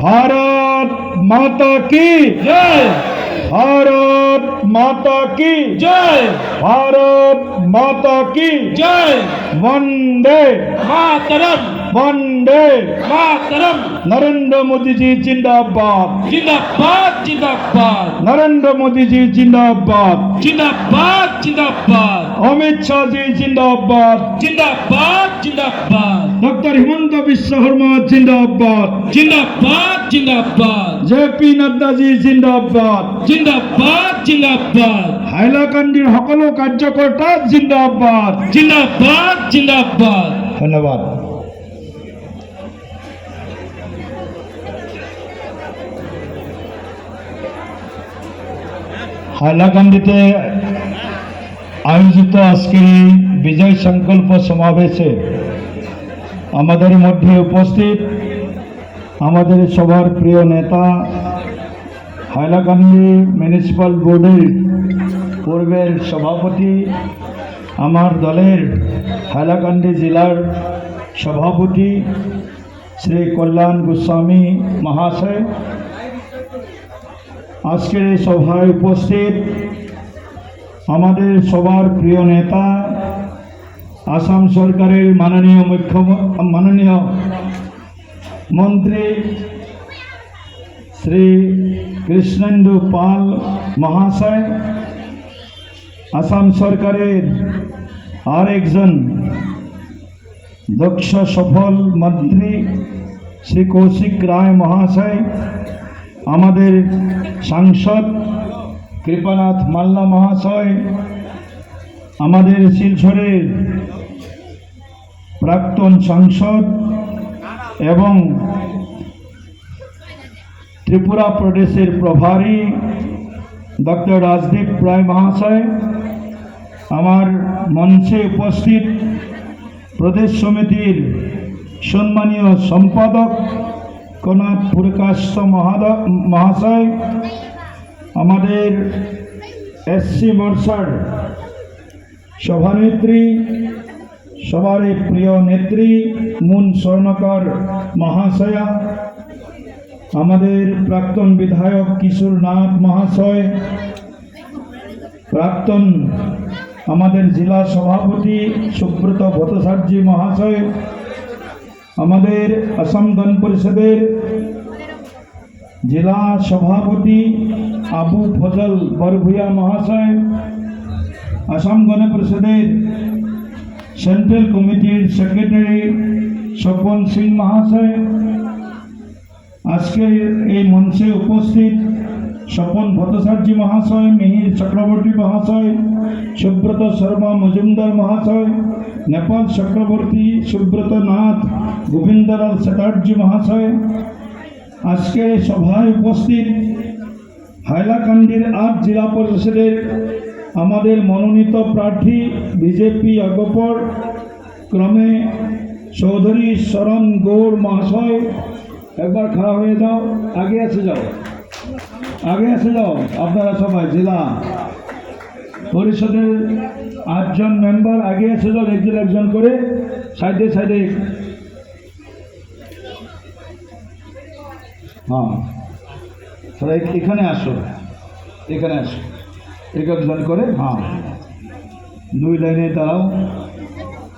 ভারত মাতা কি? জয়। ভারত মাতা কি? জয়। ভারত মাতা কি? জয়। বন্দে মাতরম বন্দে মাতরম। নরেন্দ্র মোদীজি জিন্দাবাদ। জিন্দাবাদ জিন্দাবাদ। নরেন্দ্র মোদীজি জিন্দাবাদ। জিন্দাবাদ জিন্দাবাদ। অমিত শাহজি জিন্দাবাদ। জিন্দাবাদ জিন্দাবাদ। ডক্টর হিমন্ত বিশ্ব শর্মা জিন্দাবাদ। জিন্দাবাদ জিন্দাবাদ। জেপি নাড্ডাজি জিন্দাবাদ। জিন্দাবাদ জিন্দাবাদ। হাইলাকান্দির সকল কার্যকর্তা জিন্দাবাদ। জিন্দাবাদ জিন্দাবাদ। ধন্যবাদ। হাইলাকান্দিতে আয়োজিত আজকের এই বিজয় সংকল্প সমাবেশে আমাদের মধ্যে উপস্থিত আমাদের সবার প্রিয় নেতা, হাইলাকান্দি মিউনিসিপ্যাল বোর্ডের পূর্বের সভাপতি, আমার দলের হাইলাকান্দি জেলার সভাপতি শ্রী কল্যাণ গোস্বামী মহাশয় আজকের এই সভায় উপস্থিত আমাদের সবার প্রিয় নেতা, আসাম সরকারের মাননীয় মুখ্য, মাননীয় মন্ত্রী শ্রী কৃষ্ণেন্দু পাল মহাশয়, আসাম সরকারের আর একজন দক্ষ সফল মন্ত্রী শ্রী কৌশিক রায় মহাশয় আমাদের সাংসদ কৃপানাথ মাল্লা মহাশয়, আমাদের শিলচরের প্রাক্তন সাংসদ এবং ত্রিপুরা প্রদেশের প্রভারী ডক্টর রাজদীপ রায় মহাশয়, আমার মঞ্চে উপস্থিত প্রদেশ সমিতির সম্মানীয় সম্পাদক কনাথ পুরকাশ্য মহাশয়, আমাদের এসসি মোর্চার সভানেত্রী সবারই প্রিয় নেত্রী মুন স্বর্ণকর মহাশয়া, আমাদের প্রাক্তন বিধায়ক কিশোর নাথ মহাশয়, প্রাক্তন আমাদের জেলা সভাপতি সুব্রত ভট্টাচার্য মহাশয় আমাদের আসাম গণ পরিষদের জেলা সভাপতি আবু ফজল বরভুয়া মহাশয়, আসাম গণ পরিষদের সেন্ট্রাল কমিটির সেক্রেটারি স্বপন সিং মহাশয় আজকে এই মঞ্চে উপস্থিত স্বপন ভট্টাচার্য মহাশয়, মিহির চক্রবর্তী মহাশয়, সুব্রত শর্মা মজুমদার মহাশয়, নেপাল চক্রবর্তী সুব্রত নাথ, গোবিন্দলাল চ্যাটার্জি মহাশয়। আজকে সভায় উপস্থিত হাইলাকান্দির আট জেলা পরিষদের আমাদের মনোনীত প্রার্থী, বিজেপি অগপর ক্রমে চৌধুরী শরণ গৌর মহাশয়। একবার খাড়া হয়ে যাও, আগে এসে যাও। আগে এসে যাও আপনারা সবাই জেলা পরিষদের আটজন মেম্বার আগে এসে যাও একজন একজন করে সাইডে সাইডে। হ্যাঁ। তাহলে এখানে আসো। এখানে আসো। এক একজন করে হ্যাঁ। দুই লাইনে দাঁড়াও।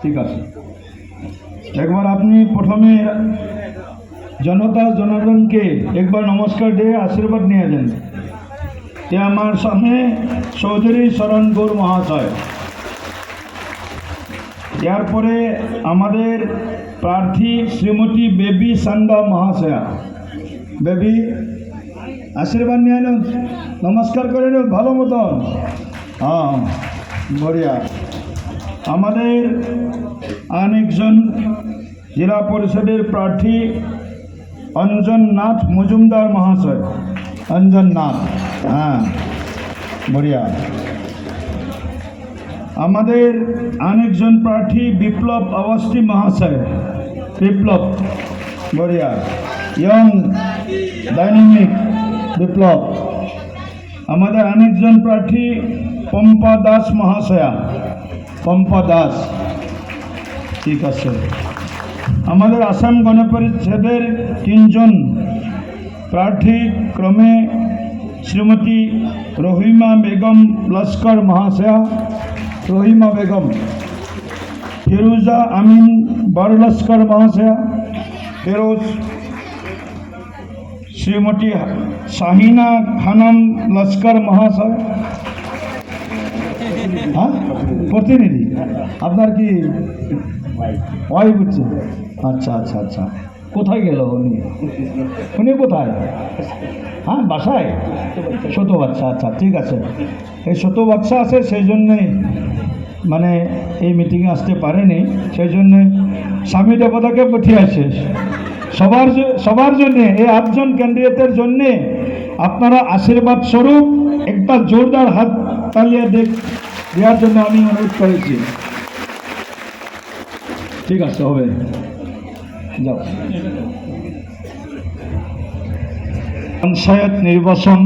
ঠিক আছে। একবার আপনি প্রথমে জনতা জনার্দনকে একবার নমস্কার দিয়ে আশীর্বাদ নিয়ে যান। এ আমার সামনে চৌধুরী শরণ গৌর মহাশয়। এরপরে আমাদের প্রার্থী শ্রীমতী বেবি সান্দা মহাশয়া। বেবি, আশীর্বাদ নিয়ে নেন নমস্কার করে নেন ভালো মতন। হ্যাঁ বঢ়িয়া আমাদের অনেকজন জেলা পরিষদের প্রার্থী অঞ্জন নাথ মজুমদার মহাশয়। অঞ্জন নাথ হ্যাঁ বঢ়িয়া আমাদের আরেকজন প্রার্থী বিপ্লব অবস্থি মহাশয়। বিপ্লব বঢ়িয়া ইয়ং, ডাইনামিক বিপ্লব। আমাদের আরেকজন প্রার্থী পম্পা দাস মহাশয়া। পম্পা দাস, ঠিক আছে। আমাদের আসাম গণপরিষদের তিনজন প্রার্থী ক্রমে শ্রীমতী রহিমা বেগম লস্কর মহাশয়া রহিমা বেগম ফিরোজা আমিন বরলস্কর মহাশয়া ফেরোজ শ্রীমতী শাহিনা খানম লস্কর মহাশয়। হ্যাঁ? প্রতিনিধি। আপনার কি? ওয়াইফ হচ্ছে আচ্ছা আচ্ছা আচ্ছা। কোথায় গেল উনি? উনি কোথায়? হ্যাঁ বাসায়? ছোট বাচ্চা আচ্ছা ঠিক আছে। এই ছোট বাচ্চা আছে, সেই জন্যে মানে এই মিটিংয়ে আসতে পারেনি। সেই জন্যে স্বামী দেবতাকে পাঠিয়েছে। সবার সবার জন্যে, এই আটজন ক্যান্ডিডেটের জন্যে আপনারা আশীর্বাদ স্বরূপ একটা জোরদার হাত তালিয়ে দেখ দেওয়ার জন্য আমি অনুরোধ করেছি। ঠিক আছে, হবে। যাও পঞ্চায়েত নির্বাচন